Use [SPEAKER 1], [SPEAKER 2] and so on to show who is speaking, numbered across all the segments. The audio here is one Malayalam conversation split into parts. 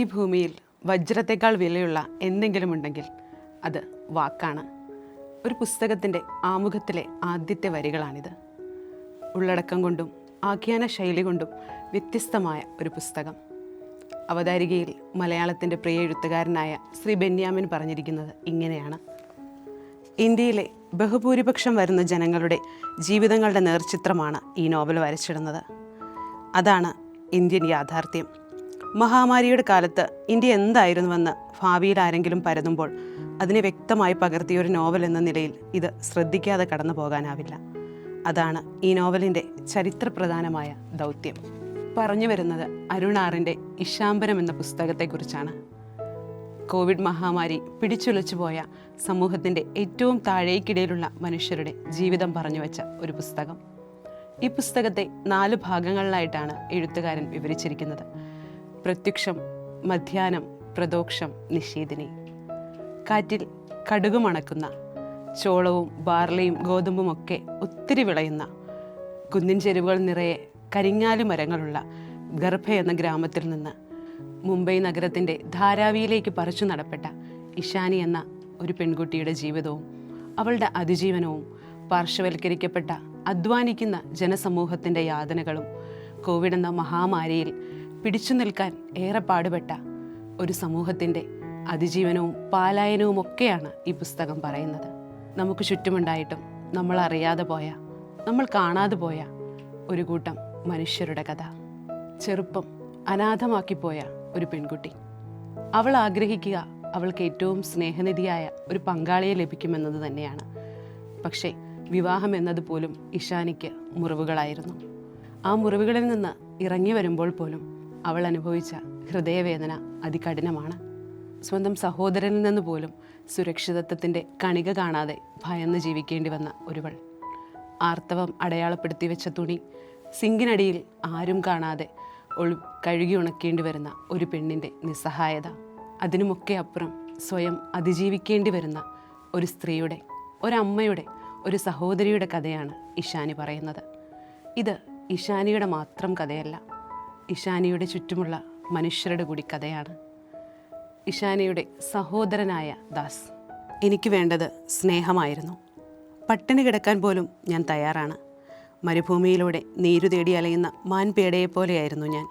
[SPEAKER 1] ഈ ഭൂമിയിൽ വജ്രത്തെക്കാൾ വിലയുള്ള എന്തെങ്കിലും ഉണ്ടെങ്കിൽ അത് വാക്കാണ്. ഒരു പുസ്തകത്തിന്റെ ആമുഖത്തിലെ ആദ്യത്തെ വരികളാണിത്. ഉള്ളടക്കം കൊണ്ടും ആഖ്യാന ശൈലി കൊണ്ടും വ്യത്യസ്തമായ ഒരു പുസ്തകം. അവതാരികയിൽ മലയാളത്തിന്റെ പ്രിയ എഴുത്തുകാരനായ ശ്രീ ബെന്യാമിൻ പറഞ്ഞിരിക്കുന്നത് ഇങ്ങനെയാണ്. ഇന്ത്യയിലെ ബഹുഭൂരിപക്ഷം വരുന്ന ജനങ്ങളുടെ ജീവിതങ്ങളുടെ നേർചിത്രമാണ് ഈ നോവൽ വരച്ചിടുന്നത്. അതാണ് ഇന്ത്യൻ യാഥാർത്ഥ്യം. മഹാമാരിയുടെ കാലത്ത് ഇന്ത്യ എന്തായിരുന്നുവെന്ന് ഭാവിയിൽ ആരെങ്കിലും പരതുമ്പോൾ അതിനെ വ്യക്തമായി പകർത്തിയ ഒരു നോവൽ എന്ന നിലയിൽ ഇത് ശ്രദ്ധിക്കാതെ കടന്നു പോകാനാവില്ല. അതാണ് ഈ നോവലിന്റെ ചരിത്രപ്രധാനമായ ദൗത്യം. പറഞ്ഞു വരുന്നത് അരുണാറിന്റെ ഇഷാംബരം എന്ന പുസ്തകത്തെക്കുറിച്ചാണ്. കോവിഡ് മഹാമാരി പിടിച്ചുലച്ചു പോയ സമൂഹത്തിന്റെ ഏറ്റവും താഴേക്കിടയിലുള്ള മനുഷ്യരുടെ ജീവിതം പറഞ്ഞു വെച്ച ഒരു പുസ്തകം. ഈ പുസ്തകത്തെ നാല് ഭാഗങ്ങളിലായിട്ടാണ് എഴുത്തുകാരൻ വിവരിച്ചിരിക്കുന്നത്. പ്രത്യക്ഷം മധ്യാനം പ്രദോക്ഷം നിഷേധിനി കാറ്റിൽ കടുകുമണക്കുന്ന ചോളവും ബാർലിയും ഗോതമ്പും ഒക്കെ ഒത്തിരി വിളയുന്ന കുന്നിൻ ചെരുവുകൾ നിറയെ കരിങ്ങാലി മരങ്ങളുള്ള ഗർഭ എന്ന ഗ്രാമത്തിൽ നിന്ന് മുംബൈ നഗരത്തിന്റെ ധാരാവിയിലേക്ക് പറിച്ചു നടപ്പെട്ട ഇഷാനി എന്ന ഒരു പെൺകുട്ടിയുടെ ജീവിതവും അവളുടെ അതിജീവനവും പാർശ്വവൽക്കരിക്കപ്പെട്ട അധ്വാനിക്കുന്ന ജനസമൂഹത്തിന്റെ യാതനകളും കോവിഡ് എന്ന മഹാമാരിയിൽ പിടിച്ചു നിൽക്കാൻ ഏറെ പാടുപെട്ട ഒരു സമൂഹത്തിന്റെ അതിജീവനവും പാലായനവും ഒക്കെയാണ് ഈ പുസ്തകം പറയുന്നത്. നമുക്ക് ചുറ്റുമുണ്ടായിട്ടും നമ്മൾ അറിയാതെ പോയ നമ്മൾ കാണാതെ പോയ ഒരു കൂട്ടം മനുഷ്യരുടെ കഥ. ചെറുപ്പം അനാഥമാക്കിപ്പോയ ഒരു പെൺകുട്ടി. അവൾ ആഗ്രഹിക്കുക അവൾക്ക് ഏറ്റവും സ്നേഹനിധിയായ ഒരു പങ്കാളിയെ ലഭിക്കുമെന്നത് തന്നെയാണ്. പക്ഷേ വിവാഹം എന്നതുപോലും ഇഷാനിക്ക് മുറിവുകളായിരുന്നു. ആ മുറിവുകളിൽ നിന്ന് ഇറങ്ങി വരുമ്പോൾ പോലും അവൾ അനുഭവിച്ച ഹൃദയവേദന അതികഠിനമാണ്. സ്വന്തം സഹോദരനിൽ നിന്ന് പോലും സുരക്ഷിതത്വത്തിന്റെ കണിക കാണാതെ ഭയന്ന് ജീവിക്കേണ്ടി വന്ന ഒരുവൾ. ആർത്തവം അടയാളപ്പെടുത്തി വെച്ച തുണി സിങ്കിനടിയിൽ ആരും കാണാതെ ഒളി കഴുകി ഉണക്കേണ്ടി വരുന്ന ഒരു പെണ്ണിന്റെ നിസ്സഹായത. അതിനുമൊക്കെ അപ്പുറം സ്വയം അതിജീവിക്കേണ്ടി വരുന്ന ഒരു സ്ത്രീയുടെ ഒരമ്മയുടെ ഒരു സഹോദരിയുടെ കഥയാണ് ഇഷാനി പറയുന്നത്. ഇത് ഇഷാനിയുടെ മാത്രം കഥയല്ല ഇഷാനിയുടെ ചുറ്റുമുള്ള മനുഷ്യരുടെ കൂടി കഥയാണ്. ഇഷാനിയുടെ സഹോദരനായ ദാസ്. എനിക്ക് വേണ്ടത് സ്നേഹമായിരുന്നു. പട്ടിണി കിടക്കാൻ പോലും ഞാൻ തയ്യാറാണ്. മരുഭൂമിയിലൂടെ നീരു തേടി അലയുന്ന മാൻപേടയെപ്പോലെയായിരുന്നു ഞാൻ.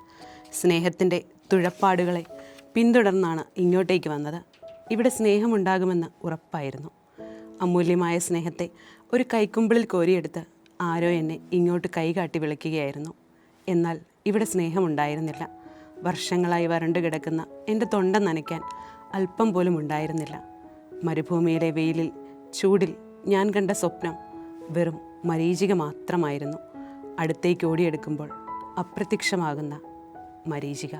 [SPEAKER 1] സ്നേഹത്തിന്റെ തുഴപ്പാടുകളെ പിന്തുടർന്നാണ് ഇങ്ങോട്ടേക്ക് വന്നത്. ഇവിടെ സ്നേഹമുണ്ടാകുമെന്ന് ഉറപ്പായിരുന്നു. അമൂല്യമായ സ്നേഹത്തെ ഒരു കൈക്കുമ്പിളിൽ കോരിയെടുത്ത് ആരോ എന്നെ ഇങ്ങോട്ട് കൈകാട്ടി വിളിക്കുകയായിരുന്നു. എന്നാൽ ഇവിടെ സ്നേഹമുണ്ടായിരുന്നില്ല. വർഷങ്ങളായി വരണ്ടു കിടക്കുന്ന എന്റെ തൊണ്ട നനയ്ക്കാൻ അല്പം പോലും ഉണ്ടായിരുന്നില്ല. മരുഭൂമിയിലെ വെയിലിൽ ചൂടിൽ ഞാൻ കണ്ട സ്വപ്നം വെറും മരീചിക മാത്രമായിരുന്നു. അടുത്തേക്ക് ഓടിയെടുക്കുമ്പോൾ അപ്രത്യക്ഷമാകുന്ന മരീചിക.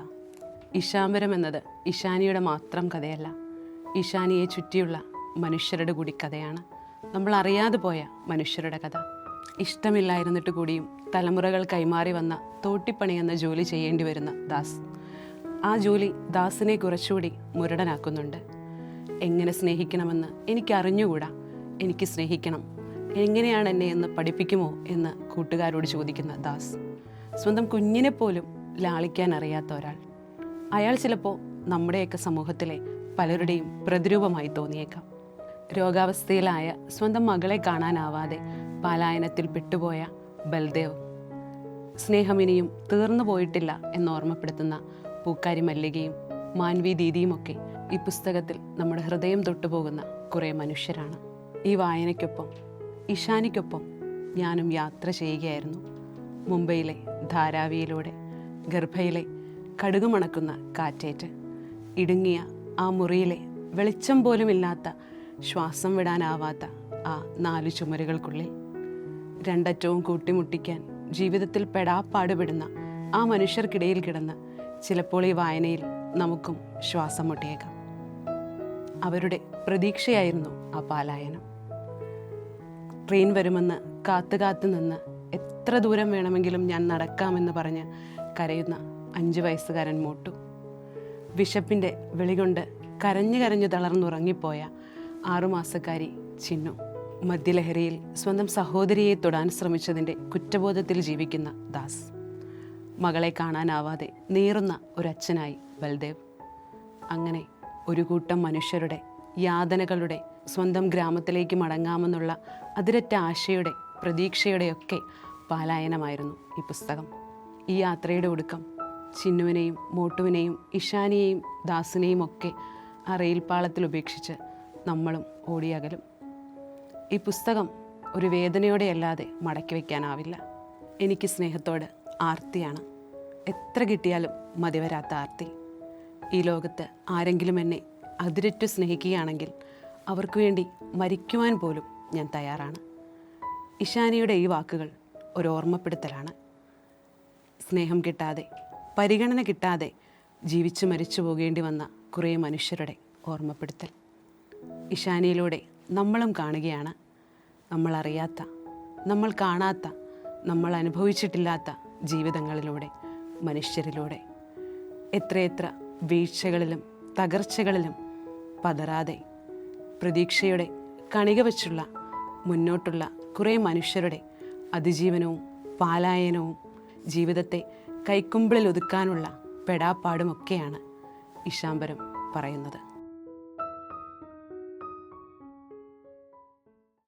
[SPEAKER 1] ഇഷാംബരം എന്നത് ഇഷാനിയുടെ മാത്രം കഥയല്ല ഇഷാനിയെ ചുറ്റിയുള്ള മനുഷ്യരുടെ കൂടി കഥയാണ്. നമ്മൾ അറിയാതെ പോയ മനുഷ്യരുടെ കഥ. ഇഷ്ടമില്ലായിരുന്നിട്ട് കൂടിയും തലമുറകൾ കൈമാറി വന്ന തോട്ടിപ്പണി എന്ന ജോലി ചെയ്യേണ്ടി വരുന്ന ദാസ്. ആ ജോലി ദാസിനെ കുറച്ചുകൂടി മുരടനാക്കുന്നുണ്ട്. എങ്ങനെ സ്നേഹിക്കണമെന്ന് എനിക്കറിഞ്ഞുകൂടാ. എനിക്ക് സ്നേഹിക്കണം. എങ്ങനെയാണ് എന്നെ എന്ന് പഠിപ്പിക്കുമോ എന്ന് കൂട്ടുകാരോട് ചോദിക്കുന്ന ദാസ്. സ്വന്തം കുഞ്ഞിനെ പോലും ലാളിക്കാൻ അറിയാത്ത ഒരാൾ. അയാൾ ചിലപ്പോൾ നമ്മുടെയൊക്കെ സമൂഹത്തിലെ പലരുടെയും പ്രതിരൂപമായി തോന്നിയേക്കാം. രോഗാവസ്ഥയിലായ സ്വന്തം മകളെ കാണാനാവാതെ പലായനത്തിൽ പെട്ടുപോയ ബൽദേവ്. സ്നേഹമിനിയും തീർന്നു പോയിട്ടില്ല എന്ന് ഓർമ്മപ്പെടുത്തുന്ന പൂക്കാരി മല്ലികയും മാൻവി ദീദിയുമൊക്കെ ഈ പുസ്തകത്തിൽ നമ്മുടെ ഹൃദയം തൊട്ടുപോകുന്ന കുറേ മനുഷ്യരാണ്. ഈ വായനയ്ക്കൊപ്പം ഇഷാനിക്കൊപ്പം ഞാനും യാത്ര ചെയ്യുകയായിരുന്നു. മുംബൈയിലെ ധാരാവിയിലൂടെ ഗർഭയിലെ കടുകുമണക്കുന്ന കാറ്റേറ്റ് ഇടുങ്ങിയ ആ മുറിയിലെ വെളിച്ചം പോലുമില്ലാത്ത ശ്വാസം വിടാനാവാത്ത ആ നാലു ചുമരുകൾക്കുള്ളിൽ രണ്ടറ്റവും കൂട്ടിമുട്ടിക്കാൻ ജീവിതത്തിൽ പെടാപ്പാടുപെടുന്ന ആ മനുഷ്യർക്കിടയിൽ കിടന്ന് ചിലപ്പോൾ ഈ വായനയിൽ നമുക്കും ശ്വാസം മുട്ടിയേക്കാം. അവരുടെ പ്രതീക്ഷയായിരുന്നു ആ പാലായനം. ട്രെയിൻ വരുമെന്ന് കാത്തു കാത്തു നിന്ന് എത്ര ദൂരം വേണമെങ്കിലും ഞാൻ നടക്കാമെന്ന് പറഞ്ഞ് കരയുന്ന അഞ്ച് വയസ്സുകാരൻ മോട്ടു. വിശപ്പിന്റെ വിളികൊണ്ട് കരഞ്ഞു കരഞ്ഞു തളർന്നുറങ്ങിപ്പോയ ആറുമാസക്കാരി ചിന്നു. മദ്യലഹരിയിൽ സ്വന്തം സഹോദരിയെ തൊടാൻ ശ്രമിച്ചതിന്റെ കുറ്റബോധത്തിൽ ജീവിക്കുന്ന ദാസ്. മകളെ കാണാനാവാതെ നീറുന്ന ഒരച്ഛനായി ബൽദേവ്. അങ്ങനെ ഒരു കൂട്ടം മനുഷ്യരുടെ യാതനകളുടെ സ്വന്തം ഗ്രാമത്തിലേക്ക് മടങ്ങാമെന്നുള്ള അതിരറ്റ ആശയുടെ പ്രതീക്ഷയുടെയൊക്കെ പാലായനമായിരുന്നു ഈ പുസ്തകം. ഈ യാത്രയുടെ ഒടുക്കം ചിന്നുവിനെയും മോട്ടുവിനെയും ഇഷാനിയെയും ദാസിനെയും ഒക്കെ ആ റെയിൽപാളത്തിൽ ഉപേക്ഷിച്ച് നമ്മളും ഓടിയകലും. ഈ പുസ്തകം ഒരു വേദനയോടെയല്ലാതെ മടക്കി വയ്ക്കാനാവില്ല എനിക്ക് സ്നേഹത്തോട് ആർത്തിയാണ്. എത്ര കിട്ടിയാലും മതിവരാത്ത ആർത്തി. ഈ ലോകത്ത് ആരെങ്കിലും എന്നെ അതിരറ്റു സ്നേഹിക്കുകയാണെങ്കിൽ അവർക്ക് വേണ്ടി മരിക്കുവാൻ പോലും ഞാൻ തയ്യാറാണ്. ഇഷാനിയുടെ ഈ വാക്കുകൾ ഒരു ഓർമ്മപ്പെടുത്തലാണ്. സ്നേഹം കിട്ടാതെ പരിഗണന കിട്ടാതെ ജീവിച്ച് മരിച്ചു പോകേണ്ടി വന്ന കുറേ മനുഷ്യരുടെ ഓർമ്മപ്പെടുത്തൽ. ഇഷാനിയിലൂടെ നമ്മളും കാണുകയാണ്. നമ്മളറിയാത്ത നമ്മൾ കാണാത്ത നമ്മൾ അനുഭവിച്ചിട്ടില്ലാത്ത ജീവിതങ്ങളിലൂടെ മനുഷ്യരിലൂടെ. എത്രയെത്ര വീഴ്ചകളിലും തകർച്ചകളിലും പതറാതെ പ്രതീക്ഷയുടെ കണിക വച്ചുള്ള മുന്നോട്ടുള്ള കുറേ മനുഷ്യരുടെ അതിജീവനവും പാലായനവും ജീവിതത്തെ കൈക്കുമ്പിളിൽ ഒതുക്കാനുള്ള പെടാപ്പാടുമൊക്കെയാണ് ഇഷാംബരം പറയുന്നത്.